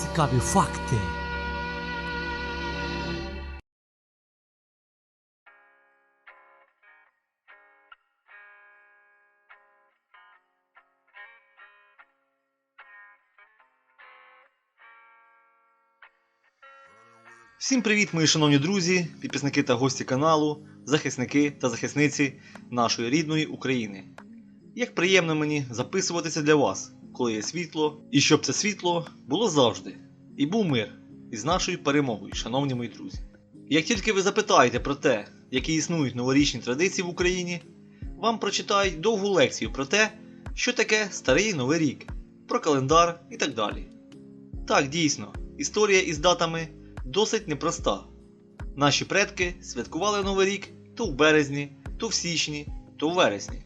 Цікаві факти. Всім привіт, мої шановні друзі, підписники та гості каналу, захисники та захисниці нашої рідної України. Як приємно мені записуватися для вас, коли є світло, і щоб це світло було завжди. І був мир із нашою перемогою, шановні мої друзі. Як тільки ви запитаєте про те, які існують новорічні традиції в Україні, вам прочитають довгу лекцію про те, що таке старий новий рік, про календар і так далі. Так, дійсно, історія із датами досить непроста. Наші предки святкували Новий рік то в березні, то в січні, то в вересні.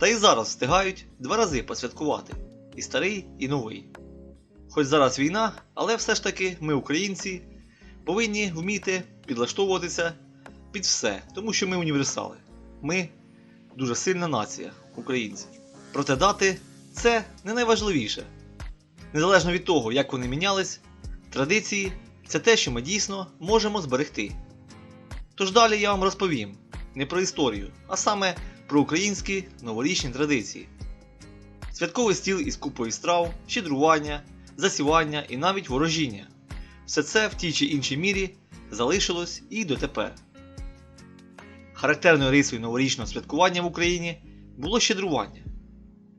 Та і зараз встигають два рази посвяткувати і старий, і новий. Хоч зараз війна, але все ж таки ми, українці, повинні вміти підлаштовуватися під все, тому що ми універсали. Ми дуже сильна нація, українці. Проте дати це не найважливіше. Незалежно від того, як вони мінялись, традиції це те, що ми дійсно можемо зберегти. Тож далі я вам розповім не про історію, а саме про українські новорічні традиції. Святковий стіл із купою страв, щедрування, засівання і навіть ворожіння. Все це в тій чи іншій мірі залишилось і дотепер. Характерною рисою новорічного святкування в Україні було щедрування,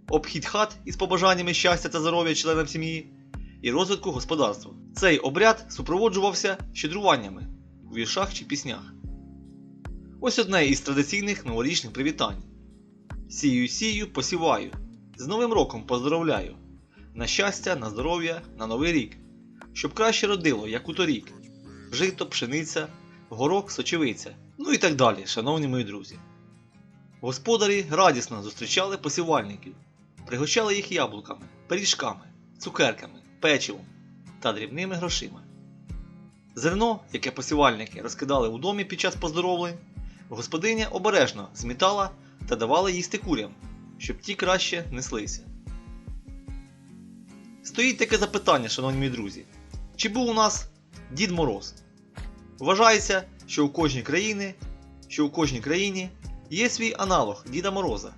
обхід хат із побажаннями щастя та здоров'я членам сім'ї і розвитку господарства. Цей обряд супроводжувався щедруваннями у віршах чи піснях. Ось одне із традиційних новорічних привітань: Сію, сію, посіваю. З Новим роком поздоровляю. На щастя, на здоров'я, на новий рік. Щоб краще родило, як у торік. Жито, пшениця, горох, сочевиця. Ну і так далі, шановні мої друзі. Господарі радісно зустрічали посівальників, пригощали їх яблуками, пиріжками, цукерками, печивом та дрібними грошима. Зерно, яке посівальники розкидали у домі під час поздоровлень, господиня обережно змітала та давала їсти курям, щоб ті краще неслися. Стоїть таке запитання, шановні мої друзі: чи був у нас Дід Мороз? Вважається, що у кожній країні, що у кожній країні є свій аналог Діда Мороза.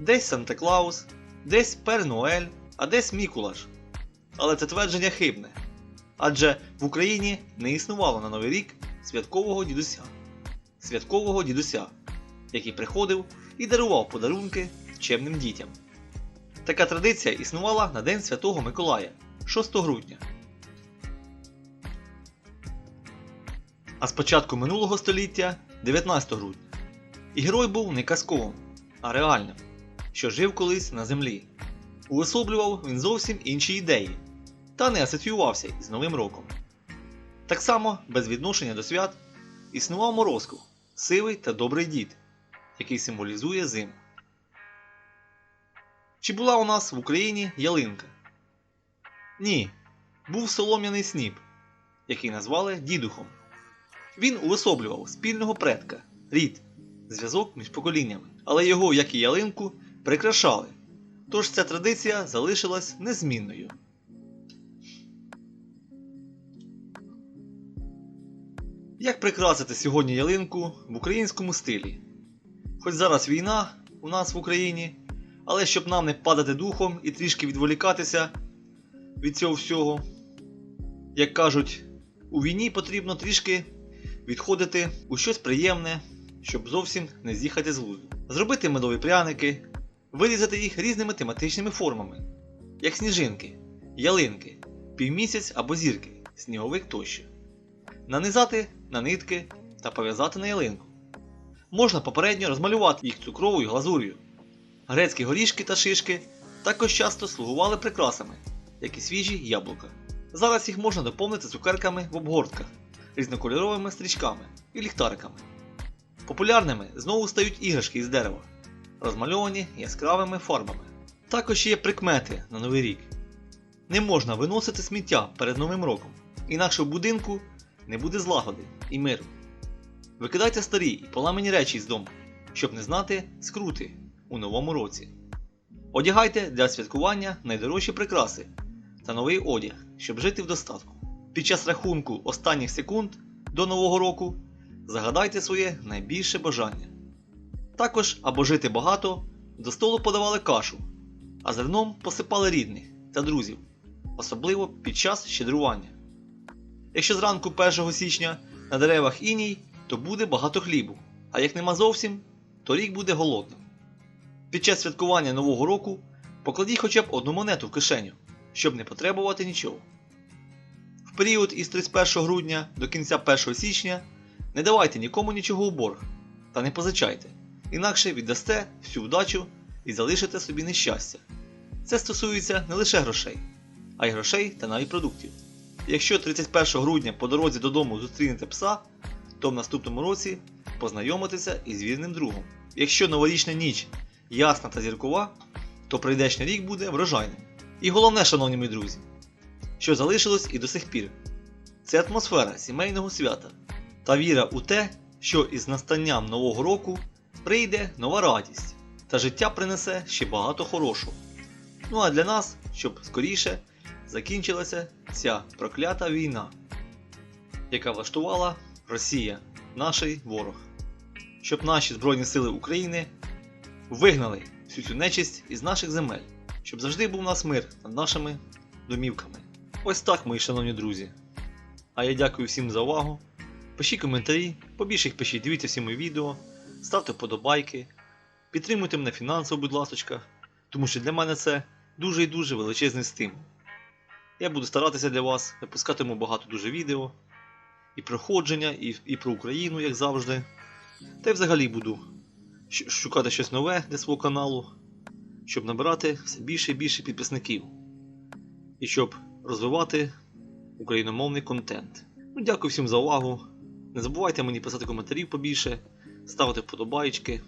Десь Санта Клаус, десь Пер Ноель, а десь Мікулаш. Але це твердження хибне. Адже в Україні не існувало на Новий рік святкового дідуся. Святкового дідуся, який приходив і дарував подарунки чемним дітям. Така традиція існувала на День Святого Миколая 6 грудня. А з початку минулого століття 19 грудня. І герой був не казковим, а реальним, що жив колись на землі. Уособлював він зовсім інші ідеї та не асоціювався із Новим роком. Так само, без відношення до свят, існував Морозко, сивий та добрий дід, який символізує зиму. Чи була у нас в Україні ялинка? Ні, був солом'яний сніп, який назвали дідухом. Він уособлював спільного предка, рід, зв'язок між поколіннями, але його, як і ялинку, прикрашали. Тож ця традиція залишилась незмінною. Як прикрасити сьогодні ялинку в українському стилі? Хоч зараз війна у нас в Україні, але щоб нам не падати духом і трішки відволікатися від цього всього, як кажуть, у війні потрібно трішки відходити у щось приємне, щоб зовсім не з'їхати з глузду. Зробити медові пряники, вирізати їх різними тематичними формами, як сніжинки, ялинки, півмісяць або зірки, сніговик тощо. Нанизати на нитки та пов'язати на ялинку. Можна попередньо розмалювати їх цукровою глазур'ю. Грецькі горішки та шишки також часто слугували прикрасами, як і свіжі яблука. Зараз їх можна доповнити цукерками в обгортках, різнокольоровими стрічками і ліхтариками. Популярними знову стають іграшки із дерева, розмальовані яскравими фарбами. Також є прикмети на новий рік. Не можна виносити сміття перед новим роком, інакше в будинку не буде злагоди і миру. Викидайте старі і поламані речі з дому, щоб не знати скрути у новому році. Одягайте для святкування найдорожчі прикраси та новий одяг, щоб жити в достатку. Під час рахунку останніх секунд до Нового року загадайте своє найбільше бажання. Також або жити багато, до столу подавали кашу, а зерном посипали рідних та друзів, особливо під час щедрування. Якщо зранку 1 січня на деревах іній, то буде багато хлібу, а як нема зовсім, то рік буде голодним. Під час святкування Нового року покладіть хоча б одну монету в кишеню, щоб не потребувати нічого. В період із 31 грудня до кінця 1 січня не давайте нікому нічого у борг та не позичайте, інакше віддасте всю вдачу і залишите собі нещастя. Це стосується не лише грошей, а й грошей та навіть продуктів. Якщо 31 грудня по дорозі додому зустрінете пса, то в наступному році познайомитеся із вірним другом. Якщо новорічна ніч ясна та зіркова, то прийдешній рік буде врожайним. І головне, шановні мої друзі, що залишилось і до сих пір, це атмосфера сімейного свята та віра у те, що із настанням нового року прийде нова радість та життя принесе ще багато хорошого. Ну а для нас, щоб скоріше закінчилася ця проклята війна, яка влаштувала Росія, наш ворог, щоб наші Збройні Сили України вигнали всю цю нечисть із наших земель, щоб завжди був у нас мир над нашими домівками. Ось так, мої шановні друзі. А я дякую всім за увагу. Пишіть коментарі, побільше їх пишіть, дивіться всі мої відео, ставте вподобайки, підтримуйте мене фінансово, будь ласка, тому що для мене це дуже і дуже величезний стимул. Я буду старатися для вас, випускатиму багато дуже відео, і проходження, і, і про Україну, як завжди. Та й взагалі буду шукати щось нове для свого каналу, щоб набирати все більше і більше підписників. І щоб розвивати україномовний контент. Ну, дякую всім за увагу. Не забувайте мені писати коментарів побільше, ставити вподобайки.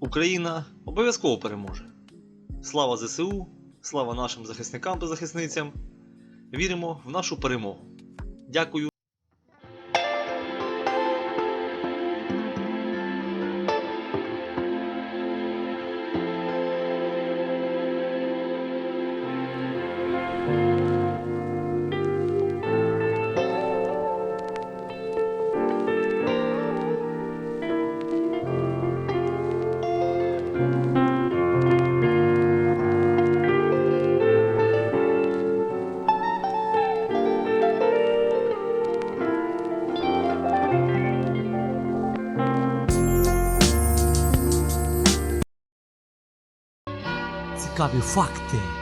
Україна обов'язково переможе. Слава ЗСУ, слава нашим захисникам та захисницям. Віримо в нашу перемогу. Дякую. Цікаві факти.